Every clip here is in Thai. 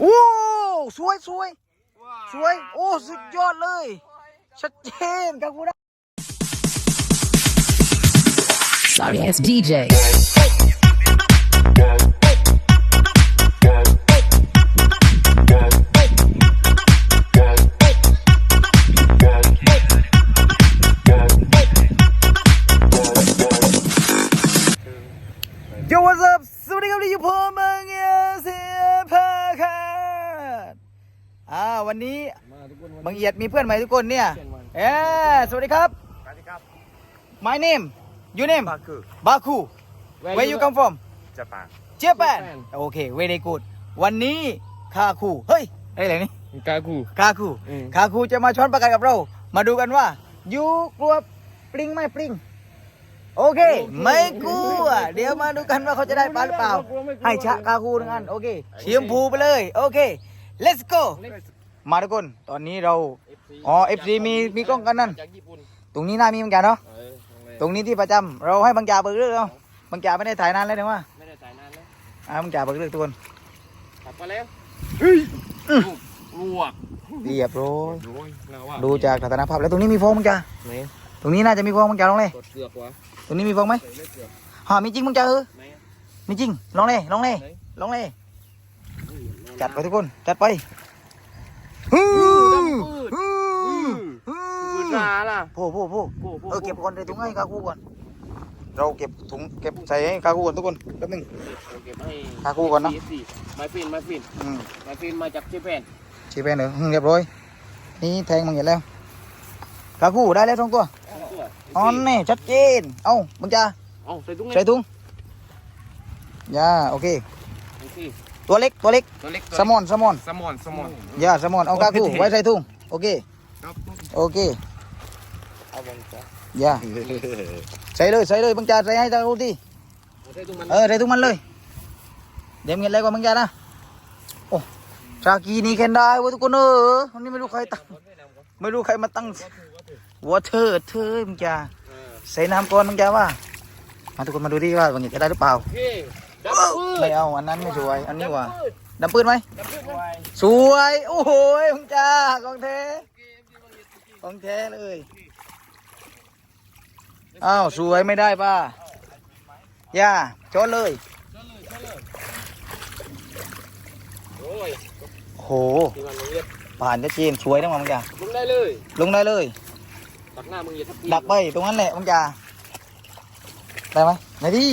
โอ้สวยสวยสวย โอ้ สุดยอดเลย ชัดเจนครับคุณ Sorry ass DJ. ยดมีเพื่อนใหม่ทุกคนเนี่ยเอ้สวัสดีครับ สวัสดีครับ My name your name บาคือ Baku Where you come from จะปาง Japan โอเค very good วันนี้คาคูเฮ้ยอะไรนี่กากูคาคูอืมคาคูจะมาช้อนประกันกับเรา มาดูกันว่ายูกลัวปลิงไหมปลิงโอเค ไม่กลัว เดี๋ยวมาดูกันว่าเขาจะได้ปลาหรือเปล่า ให้ชะคาคูหนึ่งอัน โอเคเชียมพูไปเลย โอเค let's go มาทุกคน ตอนนี้เรา อ๋อ FC มีมีกล้องกันนั่น จากญี่ปุ่นตรงนี้น่ามีเหมือนกันเนาะ เออของเลยตรงนี้ที่ประจำเราให้บางจ่าเบิกเรื่องเอาบางจ่าไม่ได้ถ่ายนานแล้วเนี่ยว่าไม่ได้ถ่ายนานแล้วอ่าบางจ่าเบิกเรื่องทุกคนกลับมาแล้วอืมลวกเรียบร้อยโอ้ยน่าว่าดูจากสถานภาพแล้วตรงนี้มีฟองบางจ่าไหนตรงนี้น่าจะมีฟองบางจ่าลองเลยกดเสือกวะตรงนี้มีฟองไหมใส่เลือดเสือกฮะมีจริงบางจ่าเออไหนอะมีจริงลองเลยลองเลยไหนลองเลยอุ้ยจัดไปทุกคน จัดไป ฮือดำปืดฮือฮืปืนอนาล่ะโพ่โพ่โพ่โอ้โหเออเก็บก่อนในถุงให้คาคูก่อน เราเก็บถุงเก็บใส่ให้คาคูก่อนทุกคนแป๊บนึง เก็บให้คากูก่อนนะสี่ไม้ฟินไม้ฟินอืมไม้ฟินมาจากญี่ปุ่นชีเป็นเหรอเรียบร้อย นี่แทงมังเห็นแล้วคาคูได้แล้วสองตัวองตัวอ๋อนี่ชัดเจน เอ้ามึงจะเอาใส่ถุงไงใส่ถุงย่าโอเคไอ้สิ ตัวเล็กตัวเล็กตัวเล็กแซลมอนแซลมอนสมอนสมอนย่าแซลมอนเอาคาคูโอเคไว้ใส่ถุงโอเคครับโอเคเอาบังจ้ะย่าใส่เลยใส่เลยบังจ่าใส่ให้คาคูทีเอาใส่ถุงมันเออใส่ถุงมันเลยเดี๋ยวเงินอะไรกว่าบังจ่านะโอ้ชากีนี่แคนได้เว้ยทุกคนเออวันนี้ไม่รู้ใครตั้งไม่รู้ใครมาตั้งวอเทอร์เธอมึงจะเออใส่น้ำก่อนมึงจะว่ามาทุกคนมาดูดิว่าบางอย่างจะได้หรือเปล่าโอเค ดับปืนไม่เอาอันนั้นไม่สวย อันนี้ว่ะดำปืนไหมดับปืนไว้สวย โอ้โหมึงจ้าของแท้ของแท้เลยอ้าวสวยไม่ได้ป่ะย่าโจนเลยโอ้ยโอ้โหที่มันมึงเรียกผ่านจะเจนสวยทั้งหมดมึงจ้าลงได้เลยลงได้เลย ตักหน้ามึงอย่าทับดักไปตรงนั้นแหละมึงจ้าได้ไหมไหนดิ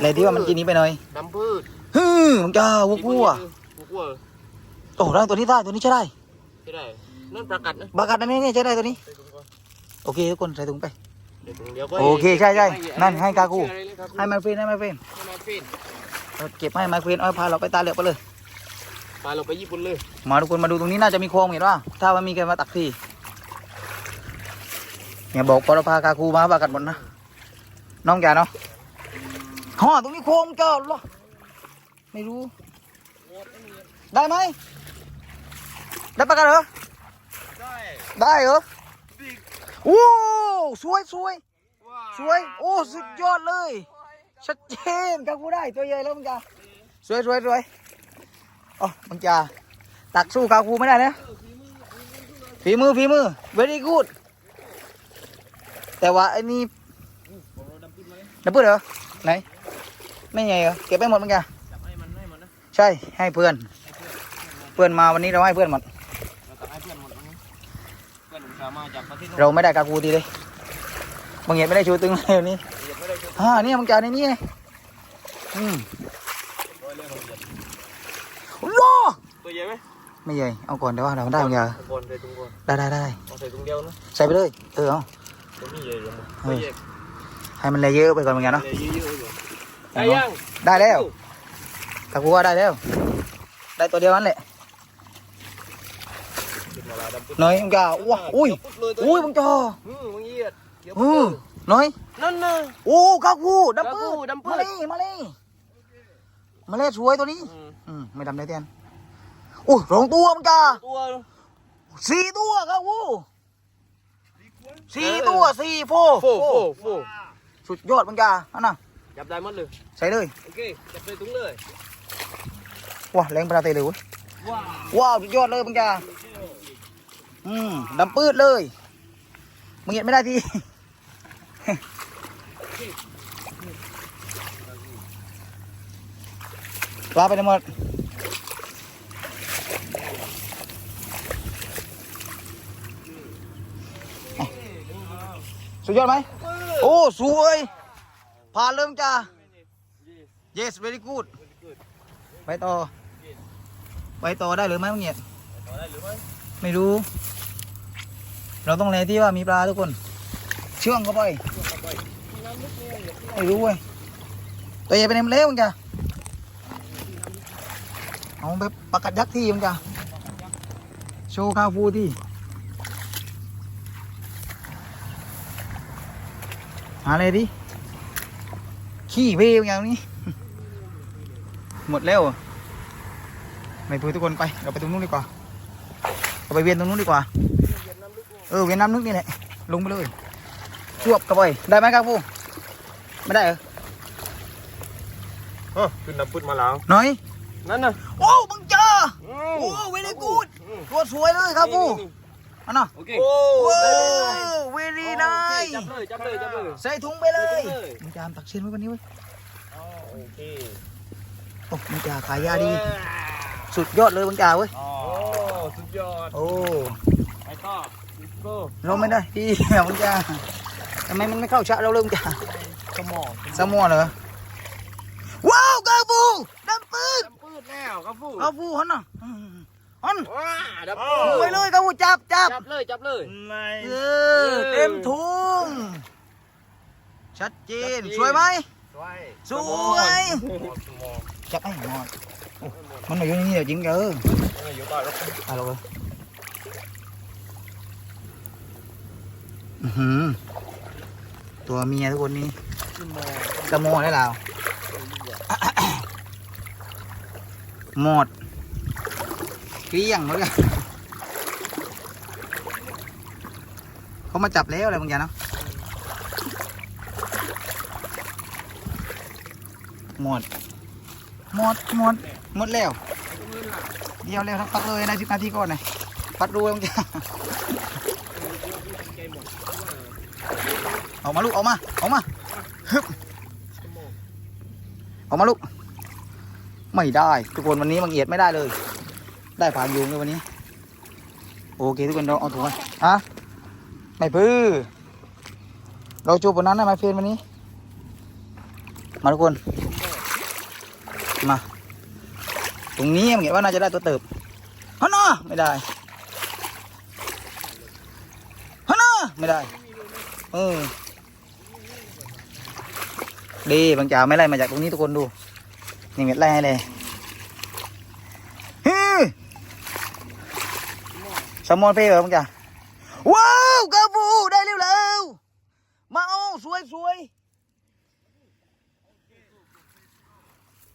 ไหนที่ว่ามันกินนี้ไปหน่อยดำพืชฮึมมึงจ้าวัววัววัววัวโอ้ได้ตัวนี้ได้ตัวนี้ใช้ได้ใช่ได้นั่นประกัดนะบากัดอันนี้เนี่ยใช้ได้ตัวนี้ใส่ถุงก่อนโอเคทุกคนใส่ถุงไปเดี๋ยวถุงเดียวก็โอเคใช่ใช่นั่นให้กากูชื่ออะไรเลยครับให้ไมเฟรนให้ไมเฟรนให้มาฟินเอาเก็บให้ไมเฟรนเอาพาเราไปตาเหลือกไปเลยพาเราไปญี่ปุ่นเลย มาทุกคนมาดูตรงนี้น่าจะมีโครงเห็นว่าถ้ามันมีใครมาตักทีเนี่ยบอกพอเราพากาคูมาบากัดหมดนะน้องแกเนาะ ฮ่อตรงนี้โครงเจ้าเหรอไม่รู้ ได้ไหมได้ประกันเหรอได้ได้เหรอโอ้สวยสวยสวยโอ้สุดยอดเลยชัดเจนกากูได้ตัวใหญ่แล้วมึงจ้าสวยสวยสวยอ๋อมึงจ้าตักสู้กากูไม่ได้นะฝีมือฝีมือ very good แต่ว่าไอ้นี่ดับเบิลเหรอไหน ไม่ใหญ่เหรอเก็บไปหมดมึงจ้าจับให้มันให้มันนะใช่ให้เพื่อนเพื่อนมาวันนี้เราให้เพื่อนหมดเราตักให้เพื่อนหมดวันนี้เพื่อนผมสามารถจากประเทศเราไม่ได้กากูทีเลยบางเหตุไม่ได้ชูตึงเลยวันนี้เหยียบไม่ได้ช่วยอ่านี่มึงจ้าในนี้ไงอืมร้อยเลยผมเหยียบโอ้โหตัวใหญ่ไหมไม่ใหญ่เอาก่อนเดี๋ยวว่าเราได้มึงจ้าก่อนใส่ถุงก่อนได้ได้ได้เอาใส่ถุงเดียวนะใส่ไปเลยเออเอาตัวนี้ใหญ่ยังเฮ้ตัวยใหญ่ให้มันเลยเยอะไปก่อนเหมือนกันเนาะเยอะๆอยู่ ได้ยังได้แล้วตะกูว่าได้แล้ว ได้ตัวเดียวนั่นแหละขึ้นมาแล้วดำปึ๊ดน้อยมึงจ้าว้าอุ้ยอุ้ยมึงจ้าอืมมึงเหยียดเดี๋ยวอือน้อยนั่นน่ะโอ้กากูดับปืกากูดับปื้มาดเลยมาเลยมาเลยสวยตัวนี้อืมอืมไม่ดำได้เตียนโอ้สองตัวมึงจ้าตัวสี่ตัวกากูสี่ตัวสี่โฟโฟโฟโฟสุดยอดมึงจ้าอันน่ะ จับได้หมดเลย ใส่เลยโอเค จับเลยถุงเลย ว้าแรงปลาเตะเลยเว้ยว้าวว้าวสุดยอดเลยมึงจ้าอืมดำปืดเลยมึงเห็นไม่ได้ทีปลาไปทั้งหมดอะสุดยอดไหม โอ้ สวย ผ่านเริ่มจ้า yes very good ไปต่อ ไปต่อได้หรือไม่มึงเนี่ยต่อได้หรือไม่ไม่รู้ เราต้องแลที่ว่ามีปลาทุกคน เชื่องเข้าไป ไม่รู้เว้ยตัวใหญ่ไปไหนมันเล้วมึงจ้ะเอาแบบปากกัดยักษ์ที่มึงจ้ะโชว์คาฟูที่หาอะไรดิ ขี้เววอย่างนี้ หมดแล้วเหรอไม่พูดทุกคนไปเราไปตรงนู้นดีกว่าเราไปเวียนตรงนู้นดีกว่า เออเวียนน้ำนึกนี่แหละลงไปเลยจวบกระบอยได้ไหมครับฟูไม่ได้เหรอเออขึ้นน้ำพุดมาแล้วหน่อยนั่นน่ะโอ้มึงเจอโอ้เวลี่กูดตัวสวยเลยครับ ฟูอันน่ะโอเคโอ้เวลี่นายจับเลยจับเลยจับเลยใส่ถุงไปเลยใส่ถุงเลยมึงจามตักเชียนไว้วันนี้เว้ยโอเคโอ้มึงจ่าขายยาดี สุดยอดเลยมึงจ่าเว้ยโอ้สุดยอดโอ้ไปต่อ let's go เราไม่ได้พี่มึงจ่าทำไมมันไม่เข้าชะเราเลยมึงจ่าสมองสมอเหรอว้าวกาฟูดำปืนน้ำปืดแล้วครับฟูกาฟูฮันน่ะ อืมฮันว้าดับไปเลยกาฟูจับจับจับเลยจับเลยไม่เออเต็มถุงชัดเจนสวยไหมสวยสวยจับไอ้หมอดโอ้มันมาอยู่ในนี่เดี๋ยวจริงเอออยู่ต่อแล้วเอาลงเลยอื้อหือตัวเมียทุกคนนี้สมอได้แล้วหมด เกลี้ยงหมดเลยเขามาจับแล้วอะไรบางอย่างเนาะหมด หมด หมด หมดแล้ว เดียวเร็วทั้งปักเลยนะสิบนาทีก่อนนะปัดรูมึงจะออกมาลูกออกมาออกมาฮึบออกมาลูก ไม่ได้ ทุกคนวันนี้มังเอียดไม่ได้เลย ได้ผ่านยุงเลยวันนี้ โอเคทุกคนเราเอาถุงมาฮะไม่พื้อเราจูบบนนั้นได้ไหมเฟรนวันนี้ มาทุกคน มา ตรงนี้มึงเห็นว่าน่าจะได้ตัวเติบฮันน่ะไม่ได้ฮันน่ะไม่ได้ เออดีบางจ่าไม่ไล่มาจากตรงนี้ทุกคนดู นี่เม็ดไล่ให้เลยฮึ สมอนเพ่เหรอบางจ่าว้าวกาฟูได้เร็วแล้วมาเอาสวยสวย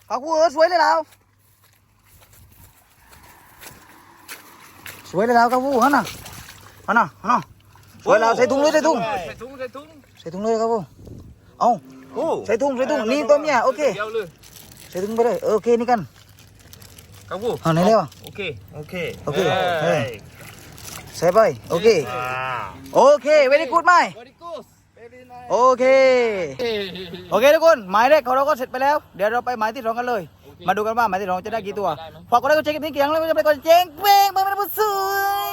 กาฟูเออสวยเลยแล้วสวยเลยแล้วครับผู้ฮันน่ะฮันน่ะฮันน่ะสวยแล้วใส่ถุงเลยใส่ถุงใส่ถุงใส่ถุงใส่ถุงเลยครับผู้เอาโอ้ใส่ถุงใส่ถุงนี่ตัวเมียโอเคเดียวเลยใส่ถุงไปเลยเออโอเคนี่กันครับฟูเอาไหนเร็วโอเคโอเคโอเคเฮ้ย ใส่ไปโอเคอ่าโอเคเวลี่กูดไหม very good very nice โอเค โอเคทุกคนหมายแรกของเราก็เสร็จไปแล้ว เดี๋ยวเราไปหมายที่สองกันเลย มาดูกันว่าหมายที่สองจะได้กี่ตัวฝากกดไลค์กดแชร์กันที่เกียงแล้วก็จะไปกดเจ๊งเป้งไปเป็นผู้สวย